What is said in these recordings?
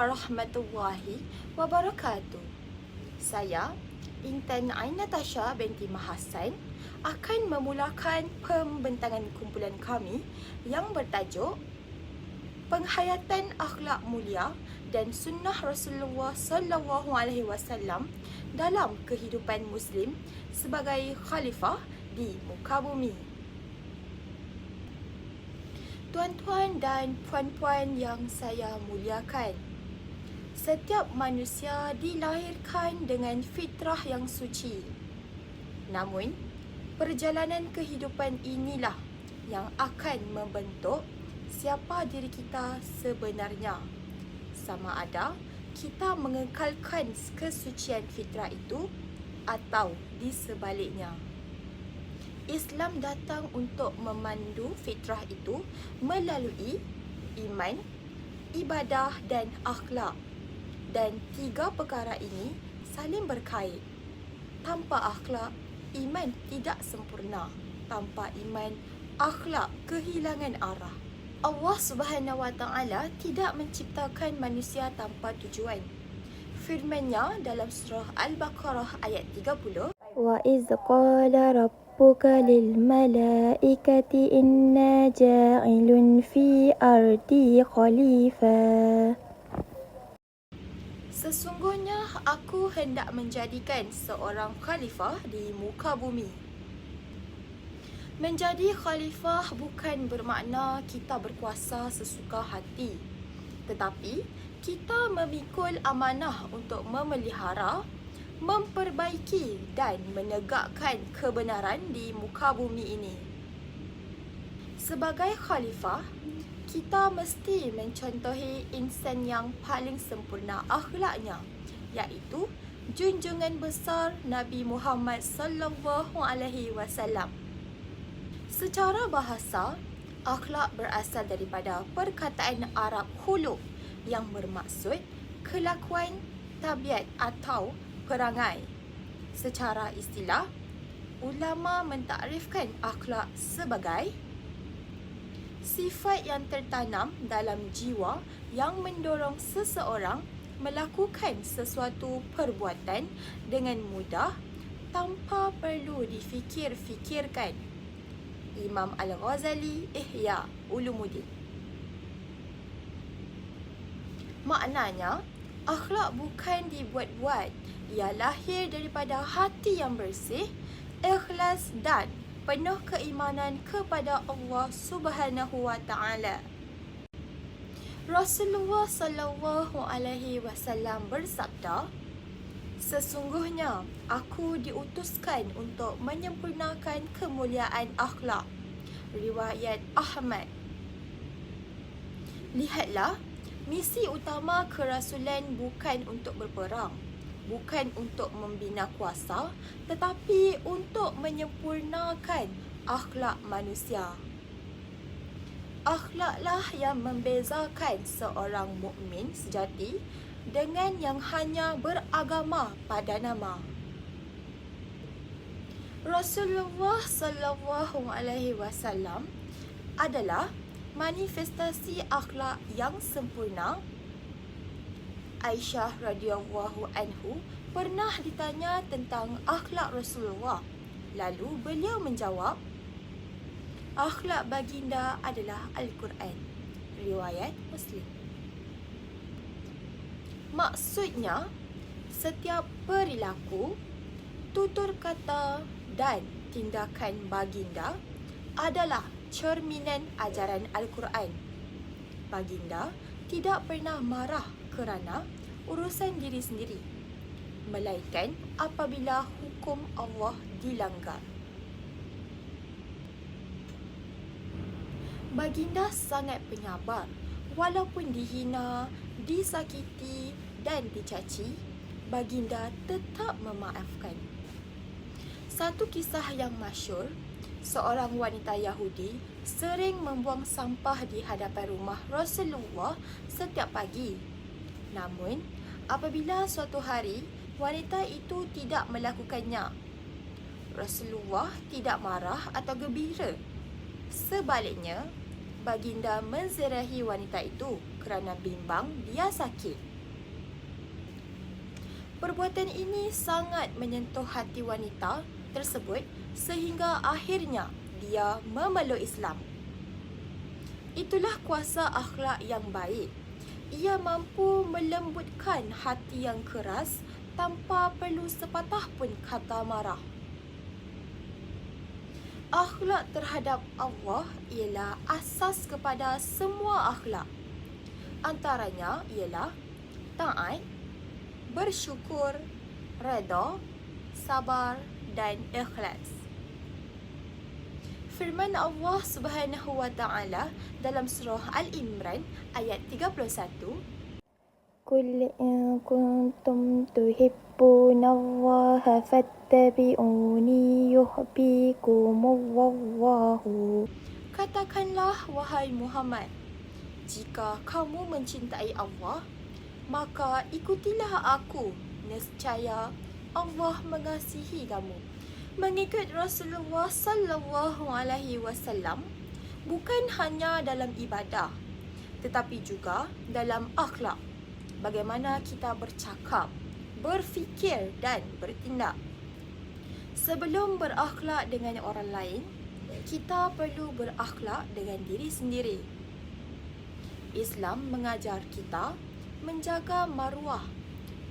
warahmatullahi wabarakatuh. Saya Intan Ain Natasha binti Mahasan akan memulakan pembentangan kumpulan kami yang bertajuk Penghayatan Akhlak Mulia dan Sunnah Rasulullah Sallallahu Alaihi Wasallam dalam kehidupan Muslim sebagai khalifah di muka bumi. Tuan-tuan dan puan-puan yang saya muliakan, setiap manusia dilahirkan dengan fitrah yang suci. Namun, perjalanan kehidupan inilah yang akan membentuk siapa diri kita sebenarnya. Sama ada kita mengekalkan kesucian fitrah itu atau di sebaliknya. Islam datang untuk memandu fitrah itu melalui iman, ibadah dan akhlak dan tiga perkara ini saling berkait. Tanpa akhlak, iman tidak sempurna. Tanpa iman, akhlak kehilangan arah. Allah Subhanahu Wa Taala tidak menciptakan manusia tanpa tujuan. Firman-Nya dalam surah Al-Baqarah ayat 30. Wa iz qala rabbuka lil malaikati inna ja'ilun fi ardi khalifah. Sesungguhnya aku hendak menjadikan seorang khalifah di muka bumi. Menjadi khalifah bukan bermakna kita berkuasa sesuka hati. Tetapi kita memikul amanah untuk memelihara, memperbaiki dan menegakkan kebenaran di muka bumi ini. Sebagai khalifah, kita mesti mencontohi insan yang paling sempurna akhlaknya iaitu junjungan besar Nabi Muhammad sallallahu alaihi wasallam. Secara bahasa, akhlak berasal daripada perkataan Arab khuluq yang bermaksud kelakuan, tabiat atau perangai. Secara istilah, ulama mentakrifkan akhlak sebagai sifat yang tertanam dalam jiwa yang mendorong seseorang melakukan sesuatu perbuatan dengan mudah tanpa perlu difikir-fikirkan. Imam Al-Ghazali Ihya Ulumuddin Maknanya, akhlak bukan dibuat-buat. Ia lahir daripada hati yang bersih, ikhlas dan penuh keimanan kepada Allah Subhanahu wa taala. Rasulullah sallallahu alaihi wasallam bersabda, Sesungguhnya aku diutuskan untuk menyempurnakan kemuliaan akhlak. Riwayat Ahmad. Lihatlah, misi utama kerasulan bukan untuk berperang, bukan untuk membina kuasa, tetapi untuk menyempurnakan akhlak manusia. Akhlaklah yang membezakan seorang mukmin sejati dengan yang hanya beragama pada nama. Rasulullah sallallahu alaihi wasallam adalah manifestasi akhlak yang sempurna. Aisyah radhiyallahu anhu pernah ditanya tentang akhlak Rasulullah. Lalu beliau menjawab, akhlak baginda adalah Al-Quran. Riwayat Muslim. Maksudnya, setiap perilaku, tutur kata dan tindakan baginda adalah cerminan ajaran Al-Quran. Baginda tidak pernah marah kerana urusan diri sendiri, melainkan apabila hukum Allah dilanggar. Baginda sangat penyabar walaupun dihina, disakiti dan dicaci, baginda tetap memaafkan. Satu kisah yang masyur, seorang wanita Yahudi sering membuang sampah di hadapan rumah Rasulullah setiap pagi. Namun, apabila suatu hari wanita itu tidak melakukannya, Rasulullah tidak marah atau gembira. Sebaliknya, baginda menzirahi wanita itu kerana bimbang dia sakit. Perbuatan ini sangat menyentuh hati wanita tersebut sehingga akhirnya dia memeluk Islam. Itulah kuasa akhlak yang baik. Ia mampu melembutkan hati yang keras tanpa perlu sepatah pun kata marah. Akhlak terhadap Allah ialah asas kepada semua akhlak. Antaranya ialah taat, bersyukur, redha, sabar dan ikhlas Firman Allah Subhanahu wa taala dalam surah Al-Imran ayat 31 قل إن كنتم تحبون الله فاتبعوني يحببكم الله Katakanlah wahai Muhammad jika kamu mencintai Allah maka ikutilah aku nescaya Allah mengasihi kamu mengikut Rasulullah sallallahu alaihi wasallam bukan hanya dalam ibadah tetapi juga dalam akhlak bagaimana kita bercakap, berfikir dan bertindak. Sebelum berakhlak dengan orang lain, kita perlu berakhlak dengan diri sendiri. Islam mengajar kita menjaga maruah,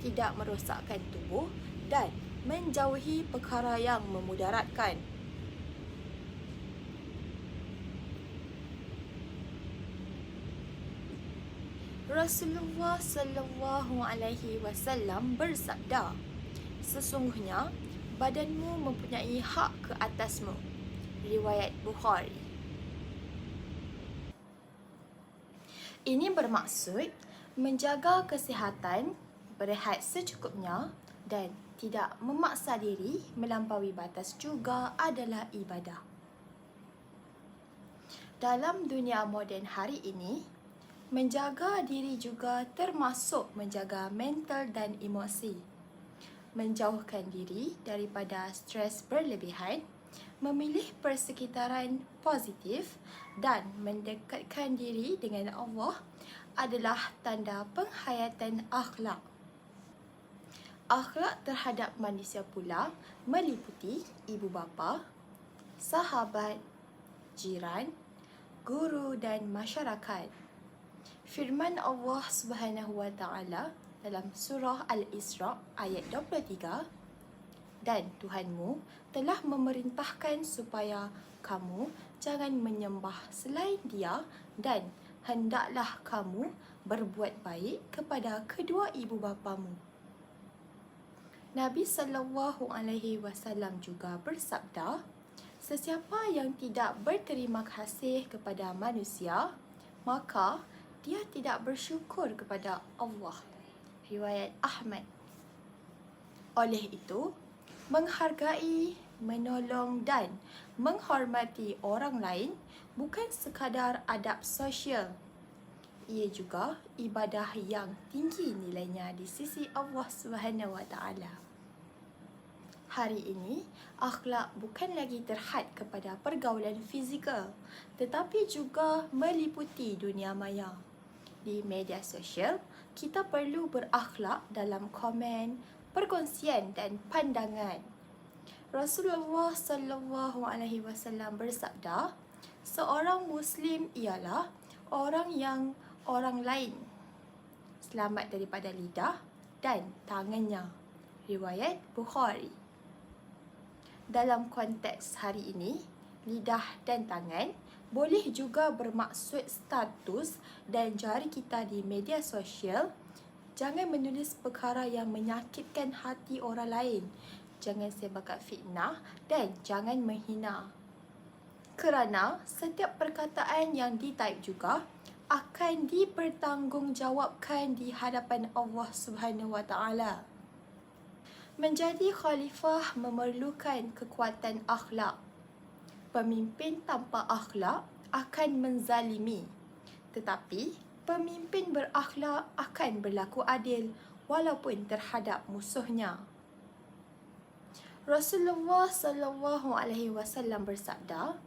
tidak merosakkan tubuh dan menjauhi perkara yang memudaratkan. Rasulullah sallallahu alaihi wasallam bersabda, Sesungguhnya badanmu mempunyai hak ke atasmu. Riwayat Bukhari. Ini bermaksud menjaga kesihatan, berehat secukupnya dan tidak memaksa diri melampaui batas juga adalah ibadah. Dalam dunia moden hari ini, Menjaga diri juga termasuk menjaga mental dan emosi. Menjauhkan diri daripada stres berlebihan, memilih persekitaran positif dan mendekatkan diri dengan Allah adalah tanda penghayatan akhlak. Akhlak terhadap manusia pula meliputi ibu bapa, sahabat, jiran, guru dan masyarakat. Firman Allah Subhanahu Wa Taala dalam surah Al-Isra ayat 23 dan Tuhanmu telah memerintahkan supaya kamu jangan menyembah selain Dia dan hendaklah kamu berbuat baik kepada kedua ibu bapamu. Nabi sallallahu alaihi wasallam juga bersabda, sesiapa yang tidak berterima kasih kepada manusia, maka dia tidak bersyukur kepada Allah. Riwayat Ahmad. Oleh itu, menghargai, menolong dan menghormati orang lain bukan sekadar adab sosial. Ia juga ibadah yang tinggi nilainya di sisi Allah Subhanahu Wa Taala. Hari ini, akhlak bukan lagi terhad kepada pergaulan fizikal tetapi juga meliputi dunia maya di media sosial, kita perlu berakhlak dalam komen, perkongsian dan pandangan. Rasulullah sallallahu alaihi wasallam bersabda, seorang muslim ialah orang yang orang lain selamat daripada lidah dan tangannya. Riwayat Bukhari. Dalam konteks hari ini, lidah dan tangan boleh juga bermaksud status dan jari kita di media sosial. Jangan menulis perkara yang menyakitkan hati orang lain. Jangan sebarkan fitnah dan jangan menghina. Kerana setiap perkataan yang ditaip juga akan dipertanggungjawabkan di hadapan Allah Subhanahu Wa Taala. Menjadi khalifah memerlukan kekuatan akhlak pemimpin tanpa akhlak akan menzalimi. Tetapi pemimpin berakhlak akan berlaku adil walaupun terhadap musuhnya. Rasulullah sallallahu alaihi wasallam bersabda,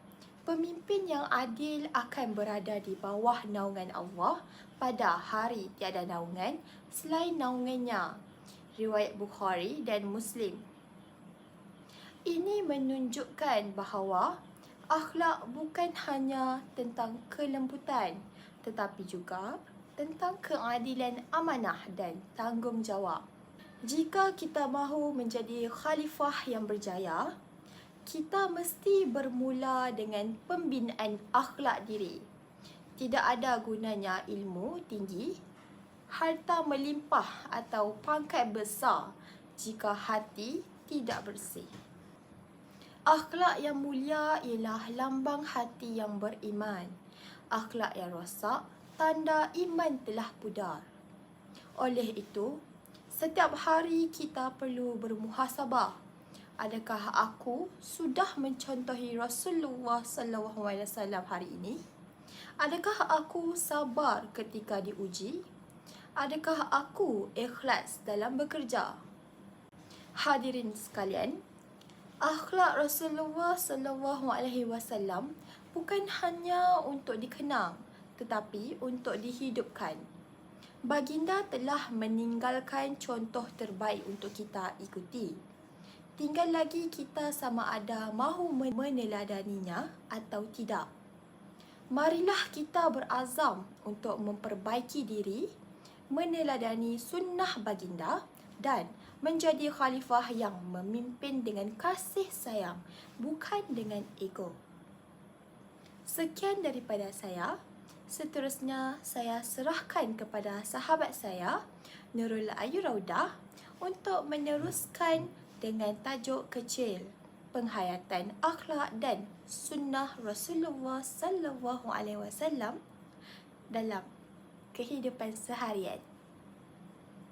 Pemimpin yang adil akan berada di bawah naungan Allah pada hari tiada naungan selain naungannya. Riwayat Bukhari dan Muslim. Ini menunjukkan bahawa akhlak bukan hanya tentang kelembutan tetapi juga tentang keadilan amanah dan tanggungjawab. Jika kita mahu menjadi khalifah yang berjaya, kita mesti bermula dengan pembinaan akhlak diri. Tidak ada gunanya ilmu tinggi, harta melimpah atau pangkat besar jika hati tidak bersih. Akhlak yang mulia ialah lambang hati yang beriman. Akhlak yang rosak tanda iman telah pudar. Oleh itu, setiap hari kita perlu bermuhasabah. Adakah aku sudah mencontohi Rasulullah sallallahu alaihi wasallam hari ini? Adakah aku sabar ketika diuji? Adakah aku ikhlas dalam bekerja? Hadirin sekalian, akhlak Rasulullah sallallahu alaihi wasallam bukan hanya untuk dikenang tetapi untuk dihidupkan. Baginda telah meninggalkan contoh terbaik untuk kita ikuti. Tinggal lagi kita sama ada mahu meneladaninya atau tidak. Marilah kita berazam untuk memperbaiki diri, meneladani sunnah baginda dan menjadi khalifah yang memimpin dengan kasih sayang, bukan dengan ego. Sekian daripada saya. Seterusnya, saya serahkan kepada sahabat saya, Nurul Ayu Raudah, untuk meneruskan dengan tajuk kecil penghayatan akhlak dan sunnah Rasulullah sallallahu alaihi wasallam dalam kehidupan seharian.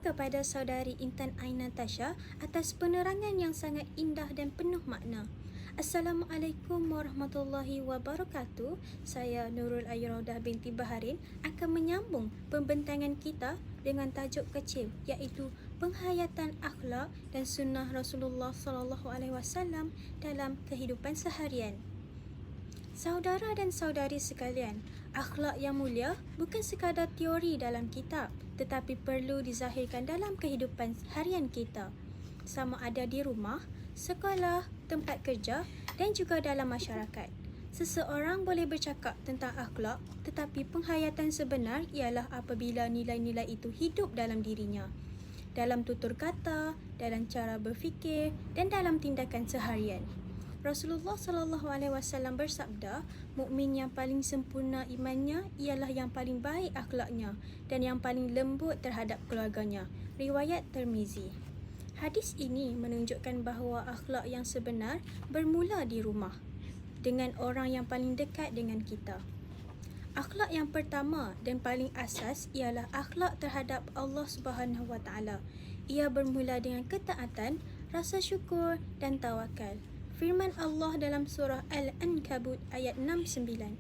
kepada saudari Intan Ain Natasha atas penerangan yang sangat indah dan penuh makna. Assalamualaikum warahmatullahi wabarakatuh. Saya Nurul Ayrodah binti Baharin akan menyambung pembentangan kita dengan tajuk kecil iaitu penghayatan akhlak dan sunnah Rasulullah sallallahu alaihi wasallam dalam kehidupan seharian. Saudara dan saudari sekalian, akhlak yang mulia bukan sekadar teori dalam kitab tetapi perlu dizahirkan dalam kehidupan harian kita. Sama ada di rumah, sekolah, tempat kerja dan juga dalam masyarakat. Seseorang boleh bercakap tentang akhlak tetapi penghayatan sebenar ialah apabila nilai-nilai itu hidup dalam dirinya. Dalam tutur kata, dalam cara berfikir dan dalam tindakan seharian. Rasulullah sallallahu alaihi wasallam bersabda, mukmin yang paling sempurna imannya ialah yang paling baik akhlaknya dan yang paling lembut terhadap keluarganya. Riwayat Tirmizi. Hadis ini menunjukkan bahawa akhlak yang sebenar bermula di rumah dengan orang yang paling dekat dengan kita. Akhlak yang pertama dan paling asas ialah akhlak terhadap Allah Subhanahu Wa Taala. Ia bermula dengan ketaatan, rasa syukur dan tawakal firman Allah dalam surah Al-Ankabut ayat 69.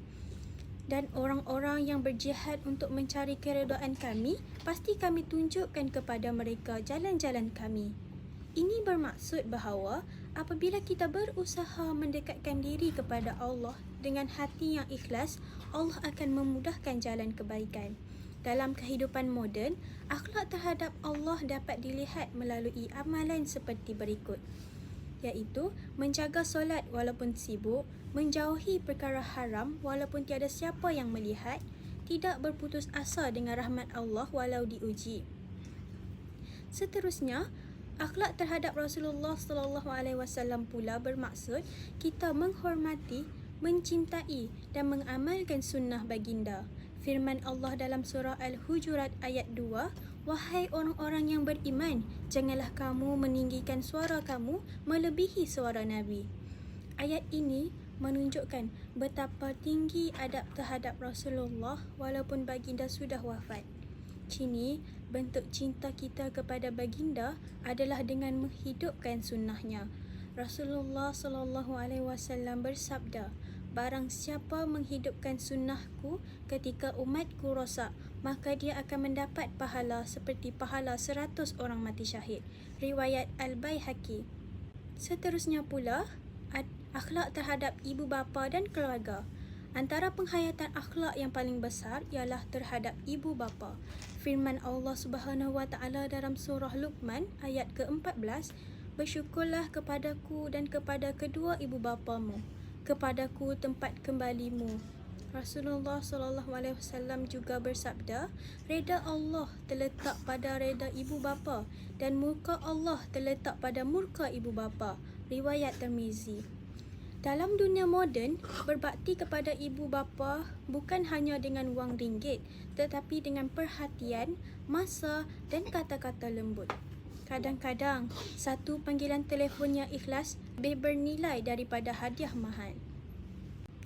Dan orang-orang yang berjihad untuk mencari keredaan kami, pasti kami tunjukkan kepada mereka jalan-jalan kami. Ini bermaksud bahawa apabila kita berusaha mendekatkan diri kepada Allah dengan hati yang ikhlas, Allah akan memudahkan jalan kebaikan. Dalam kehidupan moden, akhlak terhadap Allah dapat dilihat melalui amalan seperti berikut iaitu menjaga solat walaupun sibuk, menjauhi perkara haram walaupun tiada siapa yang melihat, tidak berputus asa dengan rahmat Allah walau diuji. Seterusnya, akhlak terhadap Rasulullah sallallahu alaihi wasallam pula bermaksud kita menghormati, mencintai dan mengamalkan sunnah baginda. Firman Allah dalam surah Al-Hujurat ayat 2 Wahai orang-orang yang beriman, janganlah kamu meninggikan suara kamu melebihi suara Nabi. Ayat ini menunjukkan betapa tinggi adab terhadap Rasulullah walaupun baginda sudah wafat. Kini, bentuk cinta kita kepada baginda adalah dengan menghidupkan sunnahnya. Rasulullah sallallahu alaihi wasallam bersabda, Barang siapa menghidupkan sunnahku ketika umatku rosak, maka dia akan mendapat pahala seperti pahala seratus orang mati syahid. Riwayat Al-Baihaqi. Seterusnya pula, akhlak terhadap ibu bapa dan keluarga. Antara penghayatan akhlak yang paling besar ialah terhadap ibu bapa. Firman Allah Subhanahu Wa Taala dalam surah Luqman ayat ke-14, "Bersyukurlah kepadaku dan kepada kedua ibu bapamu, kepadaku tempat kembalimu." Rasulullah sallallahu alaihi wasallam juga bersabda, "Reda Allah terletak pada reda ibu bapa dan murka Allah terletak pada murka ibu bapa." Riwayat Tirmizi. Dalam dunia moden, berbakti kepada ibu bapa bukan hanya dengan wang ringgit, tetapi dengan perhatian, masa dan kata-kata lembut. Kadang-kadang, satu panggilan telefon yang ikhlas lebih bernilai daripada hadiah mahal.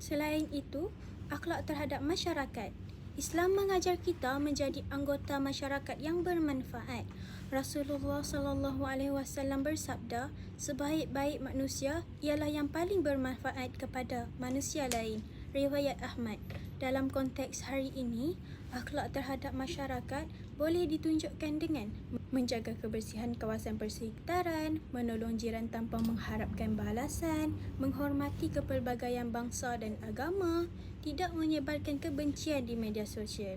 Selain itu, akhlak terhadap masyarakat. Islam mengajar kita menjadi anggota masyarakat yang bermanfaat. Rasulullah sallallahu alaihi wasallam bersabda, sebaik-baik manusia ialah yang paling bermanfaat kepada manusia lain. Riwayat Ahmad. Dalam konteks hari ini, akhlak terhadap masyarakat boleh ditunjukkan dengan menjaga kebersihan kawasan persekitaran, menolong jiran tanpa mengharapkan balasan, menghormati kepelbagaian bangsa dan agama, tidak menyebarkan kebencian di media sosial.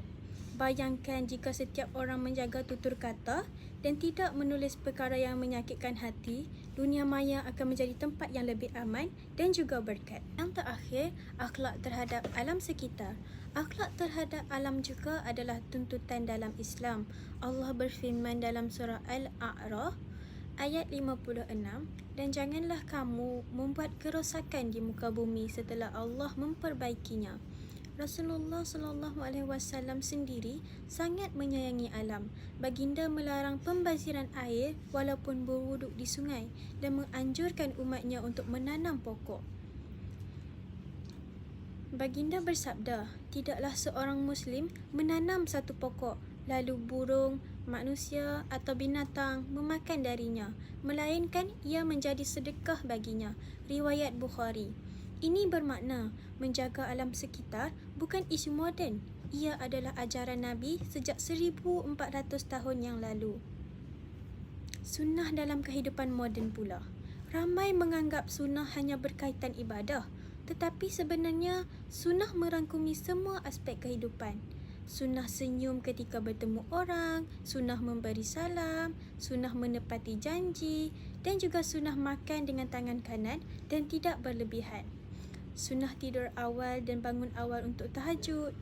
Bayangkan jika setiap orang menjaga tutur kata dan tidak menulis perkara yang menyakitkan hati, dunia maya akan menjadi tempat yang lebih aman dan juga berkat. Yang terakhir, akhlak terhadap alam sekitar. Akhlak terhadap alam juga adalah tuntutan dalam Islam. Allah berfirman dalam surah Al-A'raf ayat 56 dan janganlah kamu membuat kerosakan di muka bumi setelah Allah memperbaikinya. Rasulullah sallallahu alaihi wasallam sendiri sangat menyayangi alam. Baginda melarang pembaziran air walaupun berwuduk di sungai dan menganjurkan umatnya untuk menanam pokok. Baginda bersabda, tidaklah seorang muslim menanam satu pokok lalu burung, manusia atau binatang memakan darinya, melainkan ia menjadi sedekah baginya. Riwayat Bukhari. Ini bermakna menjaga alam sekitar bukan isu moden. Ia adalah ajaran Nabi sejak 1400 tahun yang lalu. Sunnah dalam kehidupan moden pula. Ramai menganggap sunnah hanya berkaitan ibadah. Tetapi sebenarnya sunnah merangkumi semua aspek kehidupan. Sunnah senyum ketika bertemu orang, sunnah memberi salam, sunnah menepati janji dan juga sunnah makan dengan tangan kanan dan tidak berlebihan sunnah tidur awal dan bangun awal untuk tahajud.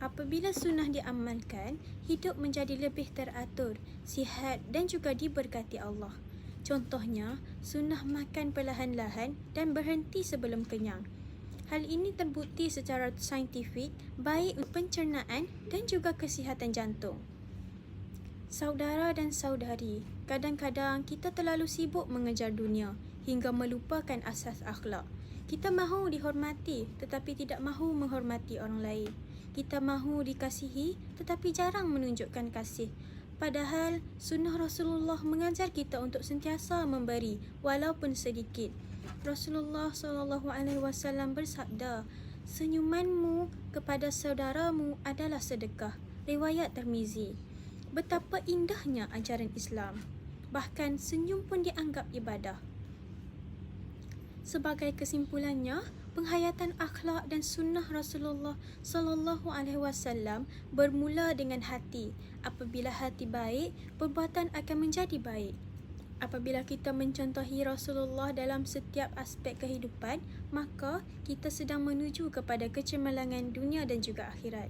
Apabila sunnah diamalkan, hidup menjadi lebih teratur, sihat dan juga diberkati Allah. Contohnya, sunnah makan perlahan-lahan dan berhenti sebelum kenyang. Hal ini terbukti secara saintifik baik untuk pencernaan dan juga kesihatan jantung. Saudara dan saudari, kadang-kadang kita terlalu sibuk mengejar dunia hingga melupakan asas akhlak. Kita mahu dihormati tetapi tidak mahu menghormati orang lain. Kita mahu dikasihi tetapi jarang menunjukkan kasih. Padahal sunnah Rasulullah mengajar kita untuk sentiasa memberi walaupun sedikit. Rasulullah sallallahu alaihi wasallam bersabda, "Senyumanmu kepada saudaramu adalah sedekah." Riwayat Tirmizi. Betapa indahnya ajaran Islam. Bahkan senyum pun dianggap ibadah. Sebagai kesimpulannya, penghayatan akhlak dan sunnah Rasulullah sallallahu alaihi wasallam bermula dengan hati. Apabila hati baik, perbuatan akan menjadi baik. Apabila kita mencontohi Rasulullah dalam setiap aspek kehidupan, maka kita sedang menuju kepada kecemerlangan dunia dan juga akhirat.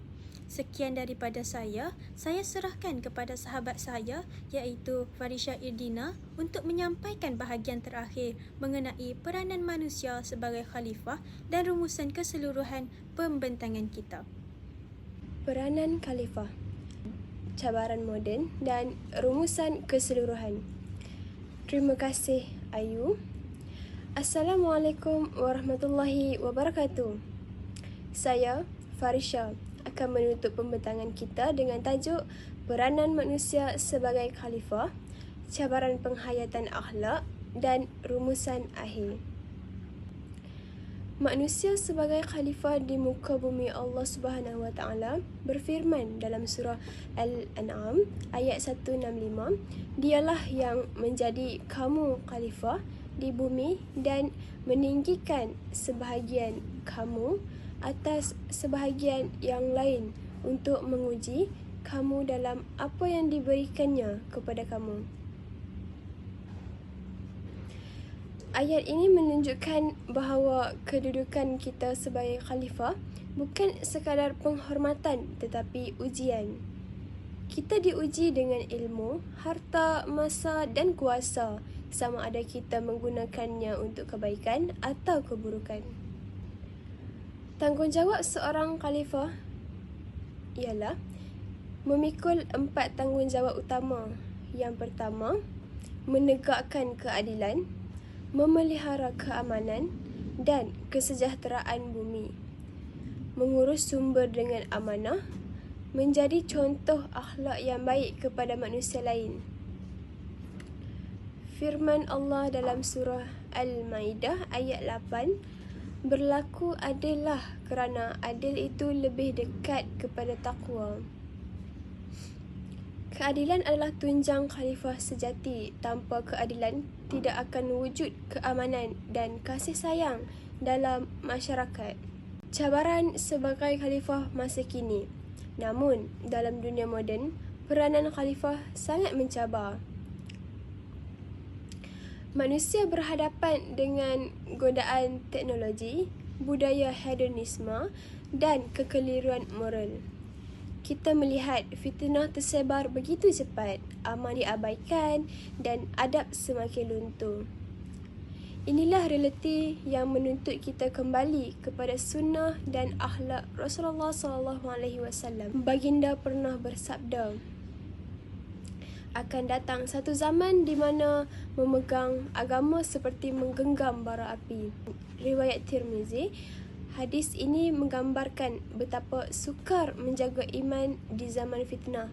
Sekian daripada saya. Saya serahkan kepada sahabat saya iaitu Farisha Irdina untuk menyampaikan bahagian terakhir mengenai peranan manusia sebagai khalifah dan rumusan keseluruhan pembentangan kita. Peranan khalifah Cabaran moden dan rumusan keseluruhan Terima kasih Ayu Assalamualaikum warahmatullahi wabarakatuh Saya Farisha akan menutup pembentangan kita dengan tajuk Peranan Manusia sebagai Khalifah, Cabaran Penghayatan Akhlak dan Rumusan Akhir. Manusia sebagai khalifah di muka bumi Allah Subhanahu Wa Taala berfirman dalam surah Al-An'am ayat 165, Dialah yang menjadi kamu khalifah di bumi dan meninggikan sebahagian kamu atas sebahagian yang lain untuk menguji kamu dalam apa yang diberikannya kepada kamu. Ayat ini menunjukkan bahawa kedudukan kita sebagai khalifah bukan sekadar penghormatan tetapi ujian. Kita diuji dengan ilmu, harta, masa dan kuasa sama ada kita menggunakannya untuk kebaikan atau keburukan. Tanggungjawab seorang khalifah ialah memikul empat tanggungjawab utama. Yang pertama, menegakkan keadilan, memelihara keamanan dan kesejahteraan bumi. Mengurus sumber dengan amanah, menjadi contoh akhlak yang baik kepada manusia lain. Firman Allah dalam surah Al-Maidah ayat 8 berlaku adillah kerana adil itu lebih dekat kepada takwa. Keadilan adalah tunjang khalifah sejati. Tanpa keadilan, tidak akan wujud keamanan dan kasih sayang dalam masyarakat. Cabaran sebagai khalifah masa kini. Namun, dalam dunia moden, peranan khalifah sangat mencabar. Manusia berhadapan dengan godaan teknologi, budaya hedonisme dan kekeliruan moral kita melihat fitnah tersebar begitu cepat, amal diabaikan dan adab semakin luntur. Inilah realiti yang menuntut kita kembali kepada sunnah dan akhlak Rasulullah sallallahu alaihi wasallam. Baginda pernah bersabda, akan datang satu zaman di mana memegang agama seperti menggenggam bara api. Riwayat Tirmizi, Hadis ini menggambarkan betapa sukar menjaga iman di zaman fitnah.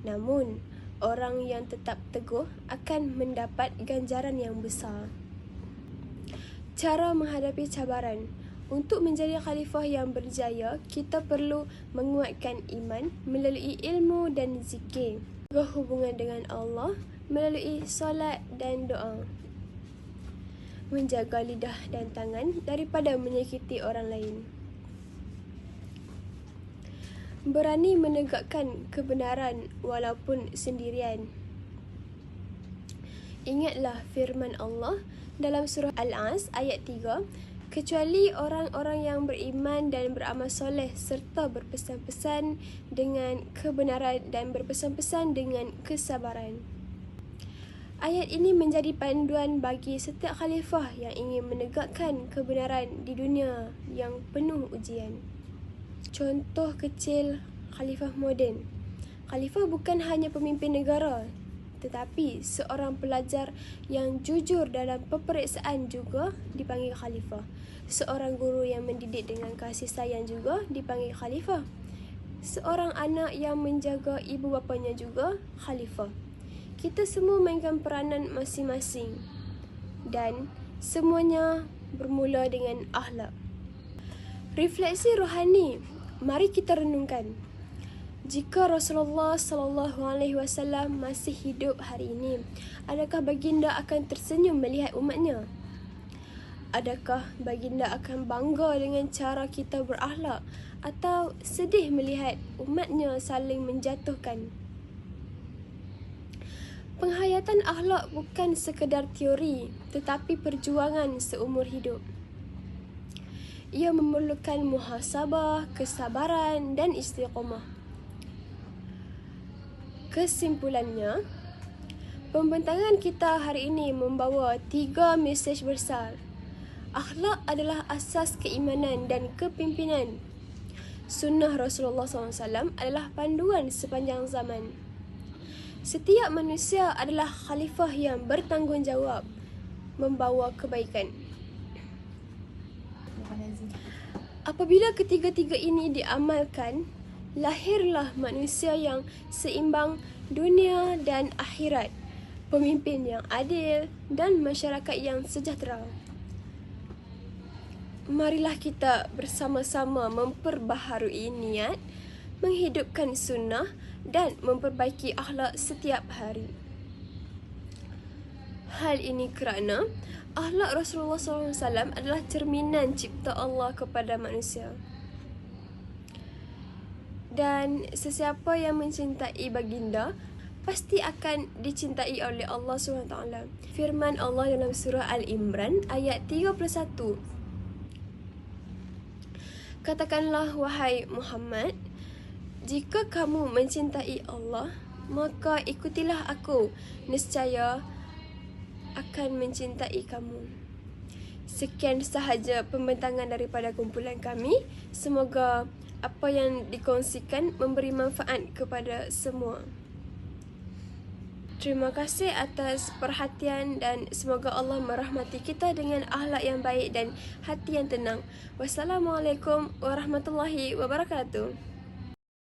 Namun, orang yang tetap teguh akan mendapat ganjaran yang besar. Cara menghadapi cabaran untuk menjadi khalifah yang berjaya, kita perlu menguatkan iman melalui ilmu dan zikir. Hubungan dengan Allah melalui solat dan doa menjaga lidah dan tangan daripada menyakiti orang lain. Berani menegakkan kebenaran walaupun sendirian. Ingatlah firman Allah dalam surah Al-As ayat 3, kecuali orang-orang yang beriman dan beramal soleh serta berpesan-pesan dengan kebenaran dan berpesan-pesan dengan kesabaran. Ayat ini menjadi panduan bagi setiap khalifah yang ingin menegakkan kebenaran di dunia yang penuh ujian. Contoh kecil khalifah moden. Khalifah bukan hanya pemimpin negara, tetapi seorang pelajar yang jujur dalam peperiksaan juga dipanggil khalifah. Seorang guru yang mendidik dengan kasih sayang juga dipanggil khalifah. Seorang anak yang menjaga ibu bapanya juga khalifah kita semua mainkan peranan masing-masing dan semuanya bermula dengan akhlak. Refleksi rohani, mari kita renungkan. Jika Rasulullah sallallahu alaihi wasallam masih hidup hari ini, adakah baginda akan tersenyum melihat umatnya? Adakah baginda akan bangga dengan cara kita berakhlak atau sedih melihat umatnya saling menjatuhkan? Penghayatan akhlak bukan sekedar teori tetapi perjuangan seumur hidup. Ia memerlukan muhasabah, kesabaran dan istiqamah. Kesimpulannya, pembentangan kita hari ini membawa tiga mesej besar. Akhlak adalah asas keimanan dan kepimpinan. Sunnah Rasulullah SAW adalah panduan sepanjang zaman. Setiap manusia adalah khalifah yang bertanggungjawab membawa kebaikan. Apabila ketiga-tiga ini diamalkan, lahirlah manusia yang seimbang dunia dan akhirat, pemimpin yang adil dan masyarakat yang sejahtera. Marilah kita bersama-sama memperbaharui niat, menghidupkan sunnah dan memperbaiki akhlak setiap hari. Hal ini kerana akhlak Rasulullah SAW adalah cerminan cipta Allah kepada manusia. Dan sesiapa yang mencintai baginda pasti akan dicintai oleh Allah SWT. Firman Allah dalam surah Al-Imran ayat 31. Katakanlah wahai Muhammad, jika kamu mencintai Allah, maka ikutilah aku. Nescaya akan mencintai kamu. Sekian sahaja pembentangan daripada kumpulan kami. Semoga apa yang dikongsikan memberi manfaat kepada semua. Terima kasih atas perhatian dan semoga Allah merahmati kita dengan akhlak yang baik dan hati yang tenang. Wassalamualaikum warahmatullahi wabarakatuh.